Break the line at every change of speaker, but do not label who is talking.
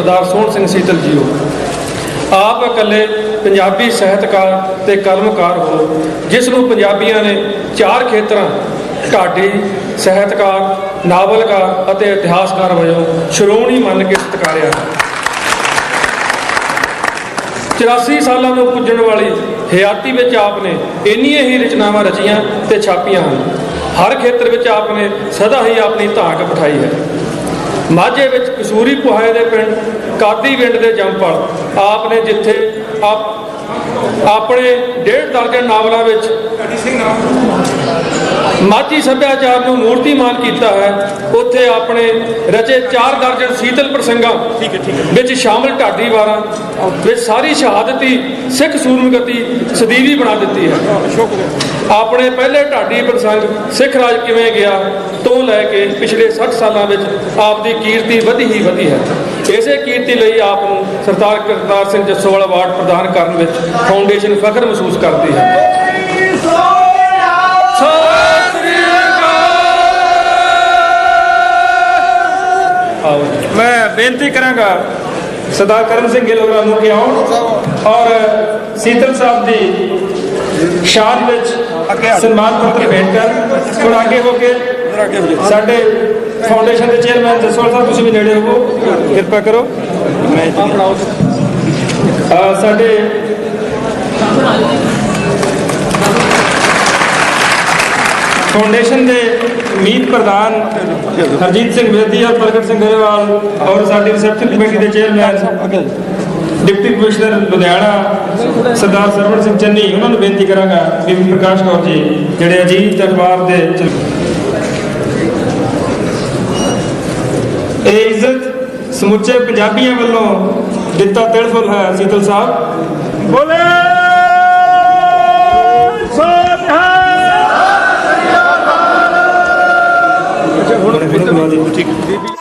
ਸਰਦਾਰ ਸੋਹਣ ਸਿੰਘ ਸੀਤਲ ਜੀ ਹੋ। ਆਪ ਇਕੱਲੇ ਪੰਜਾਬੀ ਸਾਹਿਤਕਾਰ ਤੇ ਕਲਮਕਾਰ ਹੋ। ਜਿਸ ਨੂੰ ਪੰਜਾਬੀਆਂ ਨੇ ਚਾਰ ਖੇਤਰਾਂ, ਢਾਡੀ, ਸਾਹਿਤਕਾਰ, ਨਾਵਲਕਾਰ ਅਤੇ ਇਤਿਹਾਸਕਾਰ ਵਜੋਂ ਸ਼੍ਰੋਮਣੀ ਮੰਨ ਕੇ ਸਤਿਕਾਰਿਆ। 84 ਸਾਲਾਂ ਨੂੰ ਪੁੱਜਣ ਵਾਲੀ ਹਯਾਤੀ ਵਿੱਚ ਆਪ ਨੇ ਇੰਨੀਆਂ ਹੀ ਰਚਨਾਵਾਂ ਰਚੀਆਂ ਤੇ ਛਾਪੀਆਂ ਹਨ। ਹਰ ਖੇਤਰ ਵਿੱਚ ਆਪ ਨੇ ਸਦਾ ਹੀ ਆਪਣੀ ਧਾਕ ਬਿਠਾਈ ਹੈ। ਮਾਝੇ ਵਿੱਚ ਕਸੂਰੀ ਪੁਹਾਏ ਦੇ ਪਿੰਡ ਕਾਦੀ ਵਿੰਡ ਦੇ ਜੰਮਪਲ ਆਪ ਨੇ ਜਿੱਥੇ ਆਪ ਆਪਣੇ ਡੇਢ ਦਰਜਨ ਨਾਵਲਾਂ ਵਿੱਚ ਮਾਝੀ ਸੱਭਿਆਚਾਰ ਨੂੰ ਮੂਰਤੀਮਾਨ ਕੀਤਾ ਹੈ। ਉੱਥੇ ਆਪਣੇ ਰਚੇ ਚਾਰ ਦਰਜਨ ਸੀਤਲ ਪ੍ਰਸੰਗਾਂ ਵਿੱਚ ਸ਼ਾਮਲ ਢਾਡੀ ਵਾਰਾਂ ਵਿੱਚ ਸਾਰੀ ਸ਼ਹਾਦਤੀ ਸਿੱਖ ਸੂਰਮਗਤੀ ਸਦੀਵੀ ਬਣਾ ਦਿੱਤੀ ਹੈ। ਆਪਣੇ ਪਹਿਲੇ ਢਾਡੀ ਪ੍ਰਸੰਗ ਸਿੱਖ ਰਾਜ ਕਿਵੇਂ ਗਿਆ ਤੋਂ ਲੈ ਕੇ ਪਿਛਲੇ 60 ਸਾਲਾਂ ਵਿੱਚ ਆਪ ਦੀ ਕੀਰਤੀ ਵਧੀ ਹੀ ਵਧੀ ਹੈ। ਇਸੇ ਕੀਰਤੀ ਲਈ ਆਪ ਨੂੰ ਸਰਦਾਰ ਕਰਤਾਰ ਸਿੰਘ ਜੱਸੋਵਾਲ ਅਵਾਰਡ ਪ੍ਰਦਾਨ ਕਰਨ ਵਿੱਚ ਫਾਊਂਡੇਸ਼ਨ ਫਖਰ ਮਹਿਸੂਸ ਕਰਦੀ ਹੈ। ਆਓ ਮੈਂ ਬੇਨਤੀ ਕਰਾਂਗਾ ਸਰਦਾਰ ਕਰਮ ਸਿੰਘ ਗਿੱਲ ਹੋਰਾਂ ਨੂੰ ਕਿ ਆਉਣ ਔਰ ਸੀਤਲ ਸਾਹਿਬ ਦੀ ਸ਼ਾਨ ਵਿੱਚ ਸਨਮਾਨ ਪੱਤਰ ਭੇਟ ਕਰ ਹੁਣ ਅੱਗੇ ਹੋ ਕੇ ਸਾਡੇ ਫਾਊਂਡੇਸ਼ਨ ਦੇ ਚੇਅਰਮੈਨ ਜਸਵਾਲ ਸਾਹਿਬ, ਤੁਸੀਂ ਵੀ ਨੇੜੇ ਹੋਵੋ ਕਿਰਪਾ ਕਰੋ। ਮੈਂ ਸਾਡੇ ਫਾਊਂਡੇਸ਼ਨ ਦੇ ਮੀਤ ਪ੍ਰਧਾਨ ਹਰਜੀਤ ਸਿੰਘ ਬੇਦੀ ਔਰ ਪ੍ਰਗਟ ਸਿੰਘ ਗਰੇਵਾਲ ਔਰ ਸਾਡੀ ਰਿਸੈਪਸ਼ਨ ਕਮੇਟੀ ਦੇ chairman deputy commissioner Ludhiana, Sardar Sarwan Singh Channi, ਉਹਨਾਂ ਨੂੰ ਬੇਨਤੀ ਕਰਾਂਗਾ ਬੀਬੀ ਪ੍ਰਕਾਸ਼ ਕੌਰ ਜੀ, ਜਿਹੜੇ ਅਜੀਤ ਅਖਬਾਰ ਦੇ ਇਹ ਇੱਜ਼ਤ ਸਮੁੱਚੇ ਪੰਜਾਬੀਆਂ ਵੱਲੋਂ ਦਿੱਤਾ ਤਿਲਫੁਲ ਹੈ, ਸੀਤਲ ਸਾਹਿਬ ਬੋਲੇ ਸੋਨਿਹਾਲ। ਹੁਣ